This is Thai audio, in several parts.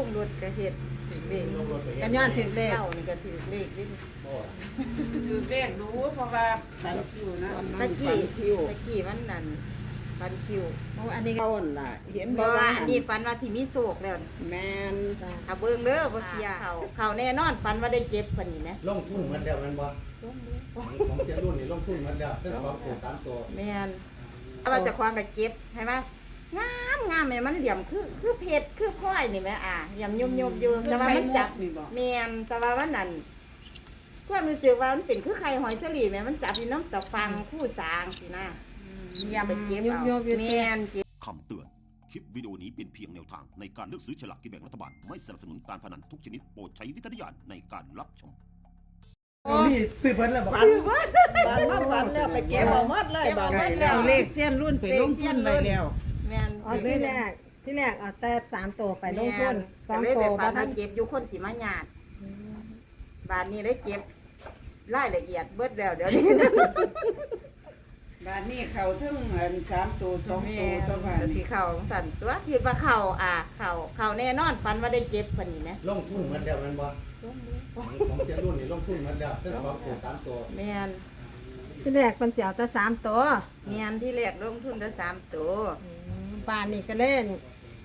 ลูกรถก็เฮ็ดถึงเลขกันย้อนถึงเลขเจ้านี่ก็ถือเลขนี่คือเลขรู้เพราะว่าสันคิวนะตะกี้คิวตะกี้มันนั่นฟันคิวโอ้อันนี้ก็นล่ะ เห็นบ่บ่ว่าอันนี้ฝันว่าที่มีโศกแล้วแมนถ้าเบิ่งเด้อบ่เสียเขาเขาแน่นอนฝันว่าได้เจ็บปานนี้แหมลงทุนหมดแล้วมันบ่ของเสียรุ่นนี่ลงทุนหมดแล้วทั้งสองตัวสามตัวแมนถ้าว่าจะความก็เก็บใช่ไหม งามงามแม่มันเหลี่ยมคือคือเพชรคือพลอยนี่แหม่อะเหลี่ยมยมๆอยู่แต่ว่ามันจับนี่บอกแมนแต่ว่าวันนั้นความรู้สึกว่ามันเป็นคือไข่หอยสลีแม่มันจับอยู่น้ำตะฟังคู่สางสินะยำไปเก็บยุบเอายุบยุบแมเตี้ยนเก็บคำเตือนคลิปวิดีโอนี้เป็นเพียงแนวทางในการเลือกซื้อฉลากกินแบ่งรัฐบาล ไม่สนับสนุนการพนันทุกชนิดโปรดใช้วิจารณญาณในการรับชมนี่ซื้อเพิ่นแล้วบ่ฝันฝันมาฝันแล้วไปเก็บเอาหมดเลยบาดนี้แล้วเอาเลขเจียนรุ่นไปลงทุนไปแล้ว แมนอ๋อที่แรกที่แรกเอาแต่สามตัวไปลงทุนสสอองงตัตัววบ่บ้านทัมานเก็บอยู่คนสิมาหยาดบ้านนี้ได้เก็บรายละเอียดเบิดแล้วเดี๋ยวนี้บาทนี้เขาถึงอันสามตัวสองแม่ตัวตัวบาทก็สินี้เข่าสั่นตัวคิดว่าเข่าอะเข่าเข่าแน่นอนฝันว่าได้เจ็บปานนี้นะลงทุนหมดแล้วแมันบ่ของเสียรุ่นนี่ลงทุนหมดแล้วทั้งสองตัวสามตัวแมนที่แรกมันเสียวแต่สามตัวแมนที่แรกลงทุนได้สามตัว อืม บ้านนี่ก็เล่น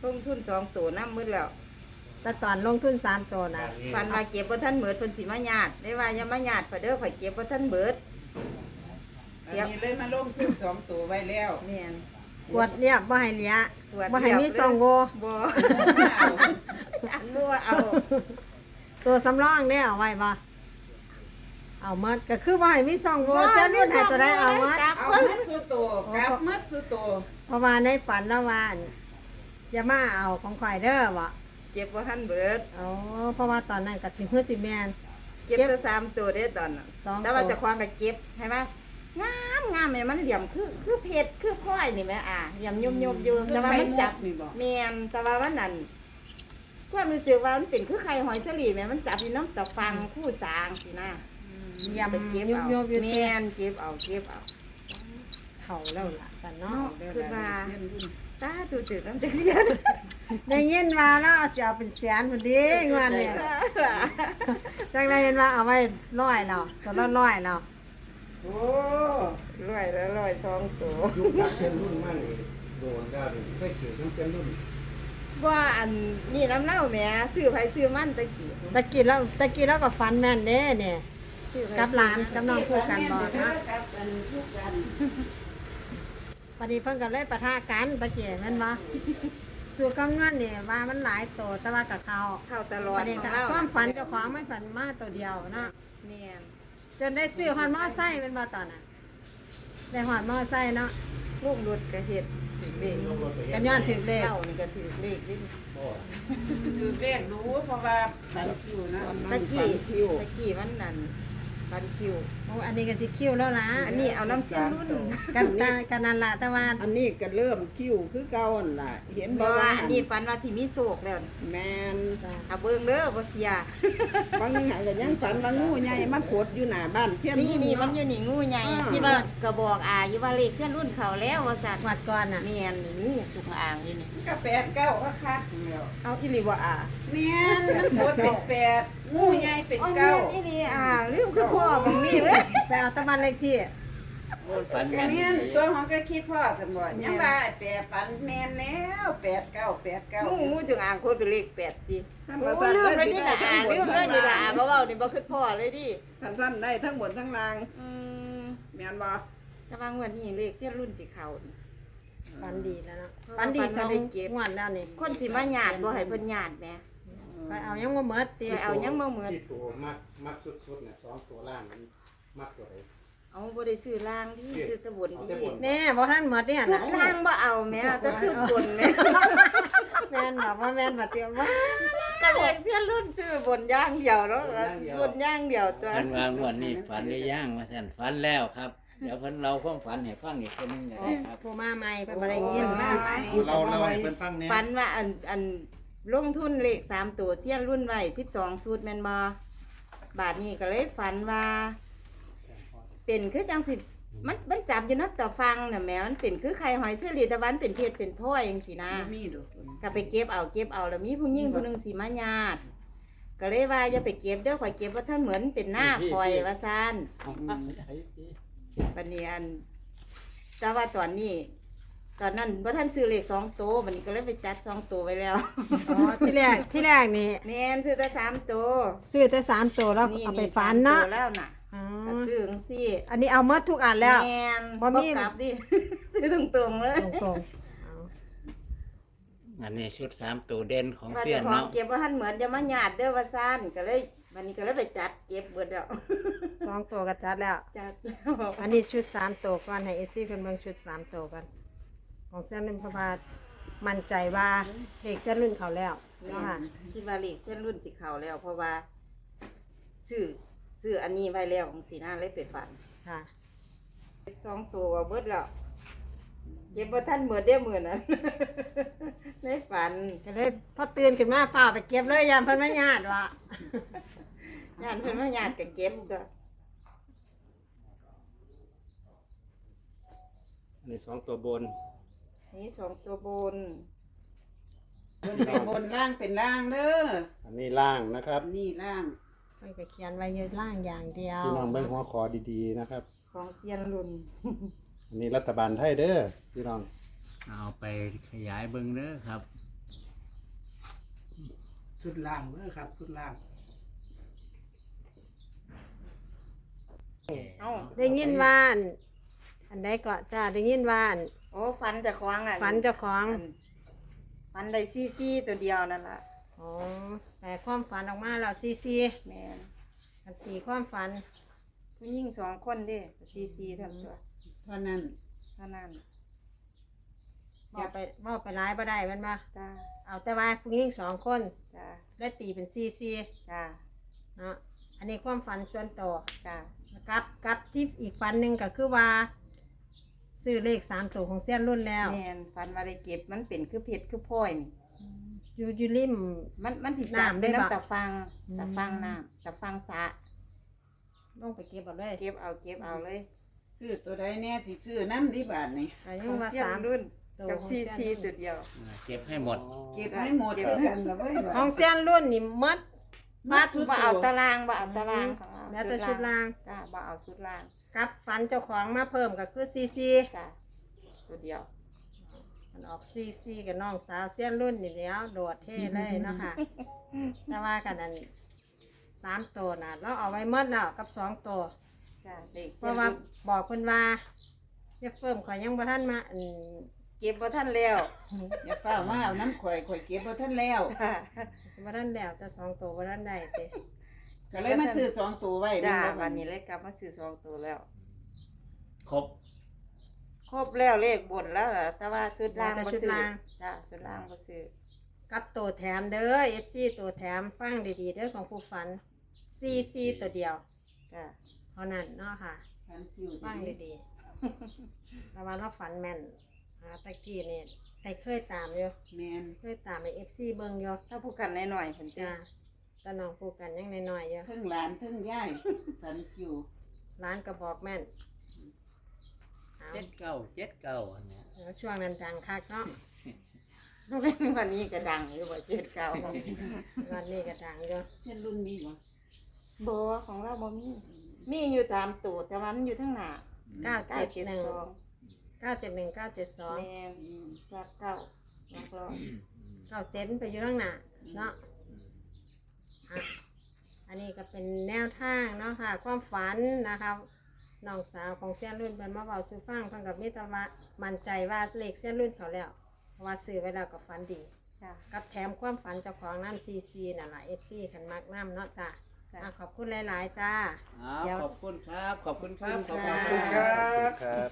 ลงทุนสองตัวน้ำมืดแล้วแต่ตอนลงทุนสามตัวนะฟันว่าเก็บบ่ทันเบิดเพิ่นสิมาญาติได้ว่าอย่ามาญาติเพิ่นเด้อข่อยเก็บบ่ทันเบิดอันนี้เลยมาลงทุนสองตัวไว้แล้วแม่น กวดเรียบบ่ให้เหลียกวดบ่ให้มีเรียบเลยซองโวบ่อันบ่เอาตัวสำรองได้เอาไว้บ่เอาหมดก็คือบ่ให้มีซองโวเจ้ารุ่นให้ตัวได้เอาหมดก ลับเอาเบิ่งมัดสุตัวกลับมัดสุตัวเพราะว่าในฝันแล้วว่าอั่นอย่ามาเอาของข่อยเด้อบ่เก็บบ่ทันเบิดอ๋อเพราะว่าตอนนั้นก็สิฮือสิแม่น เก็บเก็บแต่สามตัวเด้อตอนนั้นสองตัว แต่ว่าเจะความก็เก็บใช่ไหมงามงามแม่มันเหลี่ยมคือคือเพชรคือพลอยนี่แม่อะเหลี่ยมยมๆอยู่แต่ว่ามันจับนี่บอกแม่นแต่ว่าวันนั้นความรู้สึกว่ามันเป็นคือไข่หอยสลีแม่มันจับอยู่น้ำตะฟังคู่สางสินะยำไปเก็บยุบเอายุบยุบแม่นเก็บเอาเก็บเอา เขาแล้วล่ะสันเนาะเนาะคือว่าเจียนรุ่นตาตูจืดน้ำจะเลียนได้ยินมาแล้วเอาสิเอาเป็นแสนพอดีงวดเนี่ยจังได้เห็นว่าเอาไว้ร้อยแล้วตัวละร้อยแล้วโอ้ร้อยแล้วร้อยสองตัวยุคจากเสียรุ่นมานี่โดนได้เลยเคยถือน้ำเสียรุ่นว่าอันนี่น้ำเน่าแหม่ซื้อไผซื้อมันตะกี้ตะกี้แล้วตะกี้แล้วก็ฟันแม่นเด้เนี่ยซื้อไผกับหลานกับน้องคู่กันบ่เนาะเนาะกับอันคู่กันพ อดีเพิ่นก็เลยปะทะกันตะกี้แม่นบ่สู่คำนวณนี่ว่ามันหลายตัวแต่ว่ากับเขาเข้าตลปอดระเด็นของก็เราความฝันเจ้าของมันฝันมาตัวเดียวเนาะแม่นจนได้ซื้อฮอนมอไซค์เป็นบ่ตอนน่ะได้ฮอนมอไซค์เนาะลูกรถก็เฮ็ดถึงเลขลงรถไปเฮ็กัดนย้อนถึงเลขเจ้านี่ก็ถือเลขนี่บ่คือเลขรู้เพราะว่าสันคิวนะตะกี้ตะกี้มันนั่น ฟันคิว โอ้อันนี้ก็สิคิวแล้วล่ะอันนี้เอาน้ำเส้นรุ่น กันกันกันนั่นล่ะแต่ว่า อันนี้ก็เริ่มคิวคือเก่าหั่นล่ะ เห็นบ่บ่ว่าว่าอันนี้ฝันว่าที่มีโศกแล้วแมนถ้าเบิ่งเด้อบ่เสียบางหันก็ยังฝันว่างูใหญ่มาขดอยู่หน้าบ้านเช่นนี่นี่มันอยู่นี่งูใหญ่อ่า ที่ว่ากระบอกอาอยู่ว่าเลขเส้นรุ่นเขาแล้วว่าซั่นวัดก่อนน่ะ แม่นนี่งูจุกอ่างอยู่นี่ก็แปดเก้าก็คักแล้วเอาอีหลีบ่อา แม่นมันโคตรเป็นแปดงูใหญ่เป็นเอาเก้าแม่นอีหลีอ่าลืมคือพ่อมึงนี่เลยไปเอาตะวันเลขที่ฝันก็แม่นแม่นดีตัวของก็คิดพ่อสมบัติยังว่าไอ้แปดฝันแม่นแล้วแปดเก้าแปดเก้างูงูจุกอ่างโคตรเป็นเลขแปดดิท่านโอ้ว่าสั้นลืมเลยได้นี่ได้ล่ะทั้อ่างบลืนมเลทั้ยงนี่ล่าล่ะงบ่เว้านี่บ่คือพ่อเลยดิท่านสั้นได้ทั้งบนทั้งล่างอืมแม่นบ่แต่ว่างวดนี้เลขเส้นรุ่นสิเข้านี่ฝันดีแล้วเนาะเพราะว่าฝันดีสองฝันว่าได้เก็บงวดแล้วนี่คนสิมาญาติบ่ให้เพิ่นญาติแหม ไปเอายังบ่หมดติไปเอายังบ่เหมือนที่ตัวมักมักสุดๆเนี่ยสองตัวล่างมันมักตัวใดเอาบ่ได้ซื้อล่างที่ซื้อแตะบนเอาดีแต่บนแน่บ่ทันหมดเด้หั่นสุน่ะดล่างบ่เอาแม่เอาแต่ซื้อบนแม่แม่นบอกว่าแม่นบ่เจียวว่าก็เลยเส้นรุ่นซื้อบนอย่างเดียวเนาะบนอย่างเดียวตัวฝันว่างวดนี้ฝันหรือยังว่าซั่นฝันแล้วครับเดี๋ยวเพิ่นเราความฝันให้ฟังอีกคนหนึงก็ได้ครับผู้มาใหม่เพิ่นบ่ได้ยินมาไหมเราเราให้เพิ่นฟังแหน่ฝันว่าอันอัน ลงทุนเลขสามตัวเสี้ยนรุ่นไว้สิบสองสูตรแมนบอบาทนี้ก็เลยฝันว่า เป็นคือจังสิมันมันจับอยู่นักแต่ฟังน่ะแหม่มันเป็นคือไข่หอยเสื้อรีแตะวันเป็นเพชรเป็นพลอยจังซี่นะบ่มีดอกก็ไปเก็บเอาเก็บเอาแล้วมีผู้หญิงผู้หนึงสิมาญาติก็เลยว่าอย่าไปเก็บเด้อข่อยเก็บว่าท่านเหมือนเป็นหน้าข่อยว่าซ่านบัดนี้อันแต่ว่าตอนนี้ ตอนนั้นบ่ท่านซื้อเลขสองตัวบัดนี้ก็เลยไปจัดสองตัวไว้แล้วอ๋อที่แรกที่แรกนี่แม่นซื้อแต่สามตัวซื้อแต่สามตัวแล้วเอาไปฝันเนาะสมตัวแล้วน่ะอ๋อก็ซื้อจังซี่อันนี้เอาหมดทุกอันแล้ว แม่นบ่บ่มี กลับดิ ซื้อตรงๆเลยตรงๆเอาอันนี้ชุดสามตัวเด่นของว่าเสี้ยเจ้านของเนาะ เก็บว่าท่านเหมือนจะมาญาติเด้อว่าซ่านก็เลยวันนี้ก็เลยไปจัดเก็บเบิดแล้วสองตัวก็จัดแล้ว จัดอันนี้ชุดสามตัวก่อนให้เอซี่เพิ่นเบิ่งชุดสามตัวกัน ของเส้นรุ่นพระบาทมั่นใจว่าเด็กเส้นรุ่นเขาแล้วเนาะค่ะคิดว่าเลขเส้นรุ่นสิเขาแล้ว เพราะว่าซื้อซื้ออันนี้ไว้แล้วของสีหน้าเลยไปฝันค่ะสองตัวเบิดแล้วเก็บบ่ท่านเหมือนเด้อเหมือนนั้นในฝันก็เลยพอตื่นขึ้นมาฝ้าไปเก็บเลยยามเพิ่นไม่ญาติว่ะญาติเพิ่นมาญาติก็เก็บก็อันนี้สองตัวบน นี่สองตัวบนเพิ่นเป็นบนล่างเป็นล่างเด้ออันนี้ล่างนะครับนี่ล่าง เพิ่นก็เขียนไว้อยู่ล่างอย่างเดียวพี่น้องเบิ่งหัวคอดีๆนะครับ ของเซียนรุ่น อันนี้รัฐบาลไทยเด้อพี่น้องเอาไปขยายเบิ่งเด้อครับ สุดล่างเด้อครับ สุดล่าง เอ้าได้ยินว่าอันอันใดก็จ้าได้ยินว่าอัน โอ้ฝันเจะคว้างอะฝันเจ้าของอันฝันได้ซี่ซี่ตัวเดียวนั่นล่ะอ๋อแต่ความฝันออกมาแล้วซีซีแม่นอันตีความฝัน ผู้หญิงสองคนเด้ซี่ซี่ทั้งตัวเท่านั้นเท่านั้นบอกไปบอกไปร้ายบ่ได้แมันมาจ้าเอาแต่ว่าผู้หญิงสองคน จ้าได้ตีเป็นซีซีจ้าเนาะอันนี้ความฝันส่วนตัวจ้ากับกับที่อีกฝันหนึ่งก็คือว่า ซื้อเลขสามตัวของเส้นรุ่นแล้ว แม่นฝันว่าได้เก็บมันเป็นคือเพชรคือพลอยนี่อยู่อยู่ริม มันมันสิจับน้ำได้เป็นปะน้ำตะฟังอืม ตะฟังน้ำตะฟังสระลงไปเก็บเอาเลยเก็บเอาเก็บเอาเลยซื้อตัวใดแน่สิซื้อน้ำดีบาทนี่อาขยุองว่าเสียสามรุ่นตัวกับของซี่เสี้ซี่ยนตัวเดียว เก็บให้หมด เก็บให้หมดแล้วกันละเว้ยของเส้นรุ่นนี่หมัด มาชุดบ่ตัเอาวตารางบ่เอาตารางของเราแล้วแต่ชุดล่าง จ้าบ่เอาชุดล่าง กับฝันเจ้าของมาเพิ่มก็คือซีซีจ้าตัวเดียว มันออกซีซีกับน้องสาวเส้นรุ่นนี่แล้ว โดดเท่เลยเนาะค่ะ แต่ว่ากันอันสามตัวน่ะเราเอาไว้หมดแล้วกับสองตัว จ้าเด็กเพราะว่าบอกเพิ่นว่าเจะเฟิ่มข่อยยังบ่ทันมาอันเก็บบ่ทันแล้วอย่าเฝ้ามาเอาน้ำข่อยข่อยเก็บบ่ทันแล้ว จ้าสิบ่ทันแล้วแต่สองตัวบ่ทันได้เด้ ก็เลยมาซื้อสองตัวไว้จ้าแม่บ่วันนี้เลยกลับมาซื้อสองตัวแล้ว ครบครบแล้วเลขบนแล้วล่ะแต่ว่าชุดล่างบ่ซื้อจ้าชุดล่างบ่ซื้อกับตัวแถมเด้อ FC ตัวแถมฟังดีๆเด้อของผู้ฝัน CC ตัวเดียวจ้าเท่านั้นเนาะค่ะฟันคิวฟังดีๆแต่ว่าเราฝันแม่นอ่าตะกี้นี่ได้เคยตามอยู่แม่นเคยตามใน FC เบิ่งอยู่ถ้าพูดกันหน่อยๆเพิ่นจ้าจ้า แต่น้องพูดกันยังน้อยๆอยู่เทั้งหลานเทั้งยายฟันคิวร้านก็บอกแม่นเอาเจ็ดเก้าเจ็ดเก้าอันเนี้ยแล้วช่วงนั้นดังคักเนาะ วันนี้ก็ดังอยู่บ่เจ็ดเก้าวันนี้ก็ดังอยู่เช่นรุ่นนี้บ่บ่ของเราบ่มีมีอยู่ตามตูดแต่ว่ามันอยู่ทั้งหน้าเก้าเก้าเจ็ดเจ็ดหนึ่งสองเก้าเจ็ดหนึ่งเก้าเจ็ดสองแม่นรักเก้ารักร้อยเก้าเจ็ดไปอยู่ข้างหน้าเนาะ อะอันนี้ก็เป็นแนวทางเนาะค่ะ ความฝันนะคะน้องสาวของเส้นรุ่นเป็นมาเบาซื้อฟังเพิ่งกับมิตรว่ามั่นใจว่าเลขเส้นรุ่นเขาแล้วเพราะว่าซื้อไว้แล้วก็ฝันดี จ้ากับแถมความฝันเจ้าของน้ำซีซีนั่นแหละเอฟซีขันมักน้ำเนาะจ้ะจ้ะ อะขอบคุณหลาย ๆ จ้าอ้าวเดี๋ยวขอบคุณครับ ขอบคุณครับ ขอบคุณขอบค่ะคุณครับ ครับ